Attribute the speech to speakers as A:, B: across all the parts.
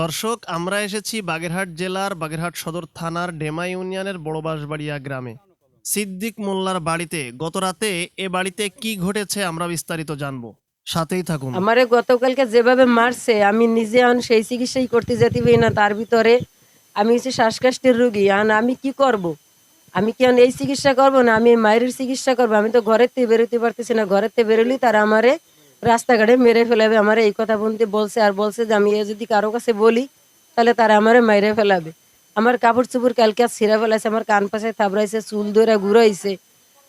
A: দর্শক, আমরা এসেছি বাগেরহাট জেলার বাগেরহাট সদর থানার ডেমা ইউনিয়নের বড়বাঁশবাড়িয়া গ্রামে। সিদ্দিক মোল্লার বাড়িতে গত রাতে এ বাড়িতে কি ঘটেছে আমরা বিস্তারিত জানব। সাথেই থাকুন।
B: আমারে গতকালকে যেভাবে মারছে, আমি নিজে আন সেই চিকিৎসাই করতে যেতে পারি না, তার ভিতরে আমি হচ্ছে শ্বাসকষ্টের রুগী, আন আমি কি করব। আমি কি এই চিকিৎসা করব না, আমি মায়ের চিকিৎসা করব? আমি তো থেকে বেরোতে পারতেছি না ঘরের থেকে বেরোলি তারা আমারে রাস্তাঘাটে মেরে ফেলাবে, আমার এই কথা বলতে বলছে আর বলছে যে আমি যদি কারও কাছে বলি, তাহলে তারা আমারে মেরে ফেলাবে। আমার কাপড় চুপড় কালকে ছিঁড়া ফেলাইছে, আমার কান পাশে থাবড়াইছে, চুল ধরে ঘুরাইছে।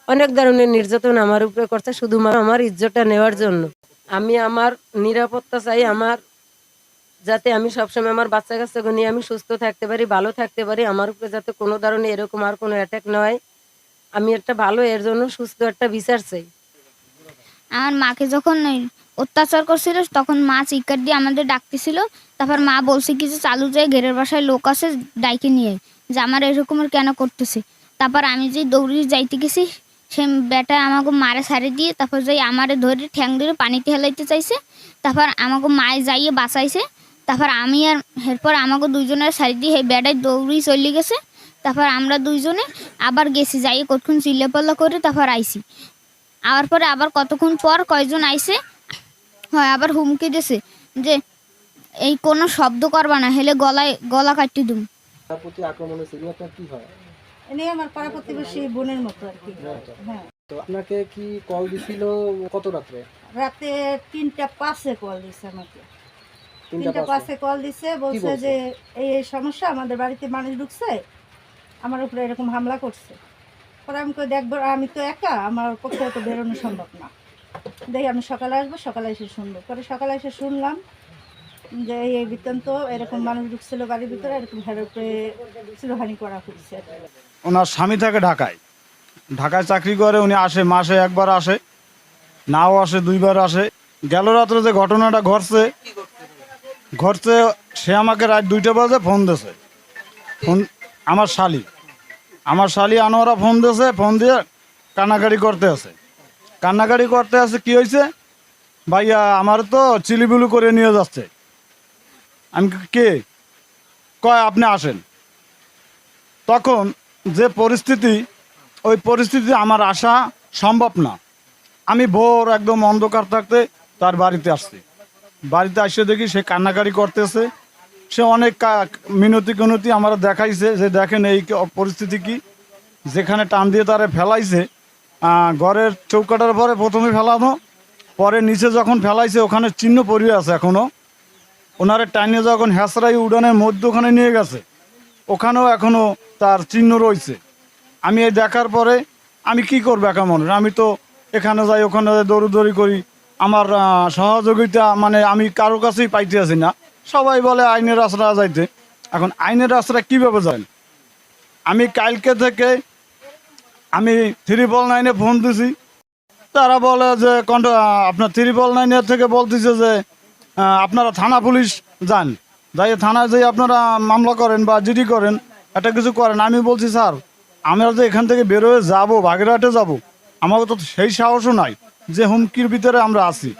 B: অনেক ধরনের নির্যাতন আমার উপরে করছে, শুধুমাত্র আমার ইজ্জতটা নেওয়ার জন্য। আমি আমার নিরাপত্তা চাই, আমার যাতে আমি সবসময় আমার বাচ্চা কাচ্চাকে নিয়ে আমি সুস্থ থাকতে পারি, ভালো থাকতে পারি, আমার উপরে যাতে কোনো ধরনের এরকম আর কোনো অ্যাটাক নয়। আমি একটা ভালো, এর জন্য সুস্থ একটা বিচার চাই।
C: আমার মাকে যখন অত্যাচার করছিল, তখন মা চিৎকার দিয়ে আমাদের ডাকতেছিল। তারপর মা বলছে কি যে, চালু যায় ঘেরের বাসায় লোক আছে, ডাইকে নিয়ে যে, আমার এরকমের কেন করতেছে? তারপর আমি যে দৌড়ি যাইতে গেছি, সে বেটা আমাকে মারে সারে দিয়ে, তারপর যাই আমারে ধরে ঠ্যাং ধরে পানিতে হেলাইতে চাইছে, তারপর আমাকে মায়ে যাইয়ে বাঁচাইছে। তারপর আমি আর এরপর আমাকে দুইজনের সারি দিয়ে বেটায় দৌড়ি চলে গেছে। তারপর আমরা দুইজনে আবার গেছি, যাইয়ে কতক্ষণ চিল্লাপাল্লা করে তারপর আইছি। আবার পরে আবার কতক্ষণ পর কয়জন আইসে হয় আবার হুমকি দিছে যে এই কোনো শব্দ করবা না হেলে গলায় গলা কাটি দুম।
D: তার প্রতি আক্রমণ হয়েছে এগুলো আপনার কি হয়?
E: এনে আমার পাড়া প্রতিবেশী বোনের মতো আর কি। হ্যাঁ
D: তো। আপনাকে কি কল দিছিল কত রাত্রে?
E: রাতে তিনটা পাঁচে কল দিছে আমাকে।
D: তিনটা পাঁচে?
E: কল দিছে বলছে? যে এই সমস্যা আমাদের বাড়িতে মানুষ ঢুকছে আমার উপরে এরকম হামলা করছে। পরে আমি দেখব, আমি তো একা, আমার পক্ষে তো বেরোনো সম্ভব না। দেখি আমি সকালে আসব, সকালে এসে শুনব। পরে সকালে এসে শুনলাম যে এই বৃত্তান্ত, এরকম মানুষ ঢুকছিল বাড়ির ভিতরে, এরকম হের উপরে চিরহানি করা হচ্ছে।
F: ওনার স্বামী থাকে ঢাকায়। ঢাকায় চাকরি করে, উনি আসে, মাসে একবার আসে, নাও আসে, দুইবার আসে। গেল রাত্রে যে ঘটনাটা ঘটছে ঘটছে সে আমাকে রাত দুইটা বাজে ফোন দিয়েছে। ফোন আমার শালি। আমার শালি আনোয়ারা ফোন দিয়েছে, ফোন দিয়ে কান্নাকাড়ি করতে আছে। কান্নাকাড়ি করতে আছে, কি হয়েছে ভাইয়া, আমার তো চিলিবিলু করে নিয়ে যাচ্ছে। আমি কে কয়, আপনি আসেন। তখন যে পরিস্থিতি, ওই পরিস্থিতি আমার আসা সম্ভব না। আমি ভোর একদম অন্ধকার থাকতে তার বাড়িতে আসছি। বাড়িতে আসে দেখি সে কান্নাকাড়ি করতেছে। সে অনেক মিনতি কুনতি আমার দেখাইছে যে দেখেন এই পরিস্থিতি কি? যেখানে টান দিয়ে তারা ফেলাইছে ঘরের চৌকাটার পরে প্রথমে ফেলানো, পরে নিচে যখন ফেলাইছে ওখানে চিহ্ন পড়ে আছে এখনও। ওনারে টাইনে যখন হ্যাসরাই উড়ানের মধ্যে ওখানে নিয়ে গেছে, ওখানেও এখনও তার চিহ্ন রয়েছে। আমি এই দেখার পরে আমি কি করব একা মনে আমি তো এখানে যাই, ওখানে যাই দৌড়ি করি আমার সহযোগিতা মানে আমি কারও কাছেই পাইতে আছি না। সবাই বলে আইনের রাস্তা যাইতে। এখন আইনের রাস্তা কীভাবে যায় আমি কালকে থেকে আমি থ্রিপল নাইনে ফোন দিছি। তারা বলে যে কন্ট আপনার ত্রিপল নাইনের থেকে বলতেছে যে আপনারা থানা পুলিশ যান। যাই থানায় যেয়ে আপনারা মামলা করেন বা জিডি করেন, একটা কিছু করেন। আমি বলছি, স্যার, আমরা যে এখান থেকে বেরোয় যাব, বাগেরহাটে যাব আমাকে তো সেই সাহসও নাই যে হুমকির ভিতরে আমরা আছি।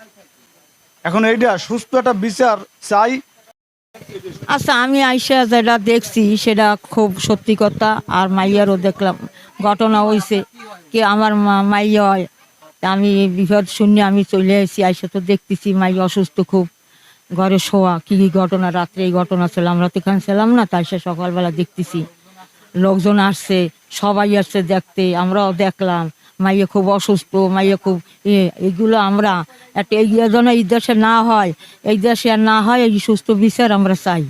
F: এখন এইটা সুস্থ একটা বিচার চাই।
G: আচ্ছা আমি আইসা যেটা দেখছি, সেটা খুব সত্যি কথা। আর মাইয়ারও দেখলাম, ঘটনা হয়েছে কি আমার মাইয়া হয়। আমি বিপদ শুনে আমি চলে এসেছি আইসা তো দেখতেছি মাই অসুস্থ খুব। ঘরে শোয়া কি কি ঘটনা, রাত্রে এই ঘটনা ছিল। আমরা তো এখানে ছিলাম না, তাই সে সকালবেলা দেখতেছি। লোকজন আসছে, সবাই আসছে দেখতে, আমরাও দেখলাম। মাইয়া খুব অসুস্থ, মাইয়ে খুব এগুলো আমরা একটা এই যেন এই দেশে না হয়, এই দেশে আর না হয়, এই সুস্থ বিচার আমরা চাই।